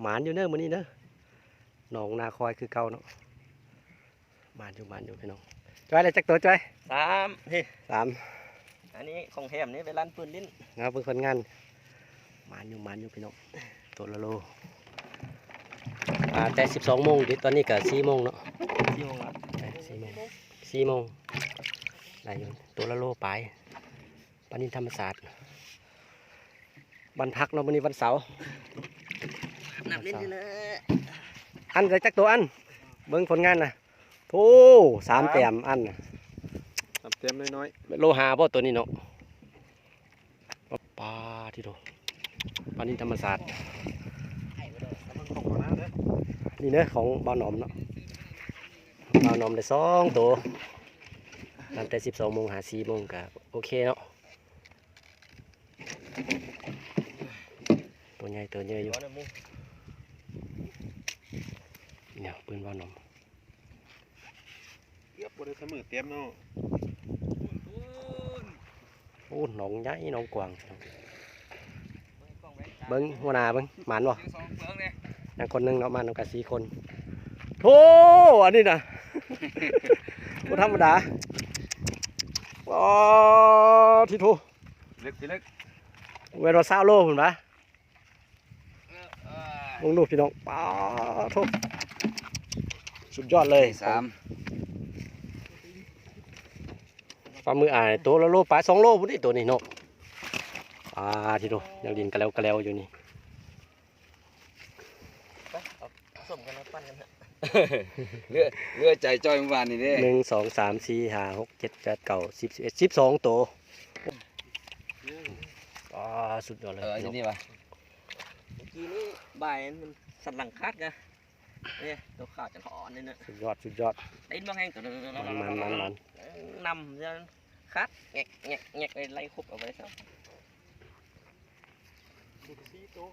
หมานอยู่เน้อมื้อนี้เน้อหนองนาคอยคือเก่าเนาะหมานอยู่หมานอยู่พี่น้องจ้อยอะไรจักตัวจ้อยสามนี่สามอันนี้ของแถมนี่ไปร้านปืนลิ้นงาเพิ่งคนงานหมานอยู่หมานอยู่พี่น้องตัวละโลอ่าแต่สิบสองโมงดิตอนนี้ก็สี่โมงเนาะที่โมงละใช่สี่โมงสี่โมงได้อยู่ตัวละโลไปปานินธรรมศาสตร์วันพักเนาะวันนี้วันเสาร์ นับลิ้นนี่เลยอันใส่จักตัวอัน เบิ้งผลงานนะโธ่สามแต้มอันน่ะทำเต็มน้อยโลหาบ่ตัวนี้เนาะปลาที่โตปานินธรรมศาสตร์ๆแล้วมันของหัวหน้าเด้อนี่เนอะของบ่าวหนอมเนาะบ่าวหนอมได้สองตัวตั้งแต่สิบสองโมงหาสี่โมงก็โอเคเนาะตัวใหญ่ตัวใหญ่อยู่ร้อนมูเนี่ย ปืนบ่าวหนอมเกือบบ่ได้เสมอเต็มเนาะโอ้หนองใหญ่หนองกว้างเบิ้งหัวหน้าเบิ้งหมานบ่สองเฟืองเนี่ยอย่างคนหนึงเนาะมานำกันสี่คนโธ่อันนี้นะบ่ธรรมดาอ๋อที่โธลึกพี่ลึกเวลาซาโลพุ่นปะมองดูพี่น้องป้าโท สุดยอดเลยสามฝ่ามืออ่านตัวละโลปลาสองโลพุ่นนี่ตัวนี้เนาะอ่าที่ดูยังดินกระเลวกระเลวอยู่นี่ไปเอาผสมกันมาปั้นกันเถอะเรือเรือใจจอยเมื่อวานนี่เด้หนึ่งสองสามสี่ห้าหกเจ็ดแปดเก้าสิบสิบเอ็ดสิบสองตัวอ่าสุดยอดเลยเออพี่น้ที่องนี่วะเมื่อกี้นี่บ่ายมันสันหลังคัดกัน เนี่ยตัวขาดจะถอนนี่เนอะสุดยอดสุดยอดตีนบางแห่งตัวมันมันมันมันนำจะคัดแงกแงกแงกไปไล่คุบเอาไว้ซะสี่โตว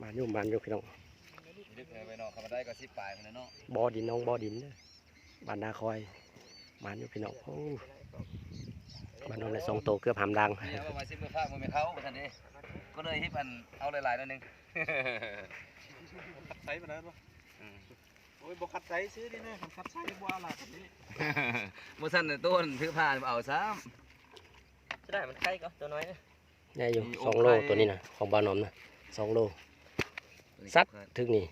มาอยู่มันอยู่พี่น้องลึกเลยไปเนาะเขามาได้ก็สิบปลายมันนะเนาะบ่อดินน้องบ่อดินเด้อบ้านนาคอยมันอยู่พี่น้องโอ้บ้านน้องได้สองตัวเกือบหามดังนี่ว่ามาสิบมือภาคมือไม่เข้าประทันเด้ ก็เลยฮิปอันเอาหลายๆหนั่นนึงคัดไซส์มาแล้วปะอืมโอ้ยบ่คัดไซส์ซื้อดินะคัดไซส์บ่เอาล่ะแบบนี้มื่อสั้นน่ะต้นถือผ้าเอาซ้จะได้มันใกล้ก็ตัวน้อยนะใหญ่อยู่มีสองโลอกไข่ตัวนี้นะของบ้านน้อมนะสองโลำซัดถึงนี่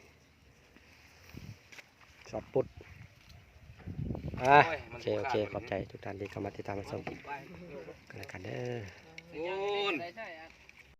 ช็อตปุ๊ดอะโอ้ยโอมันเคโอเคขอบใจทุกท่านที่เข้ามาติดตามมาชมกันแล้วกันเด้อโอ้ยใช่ใช่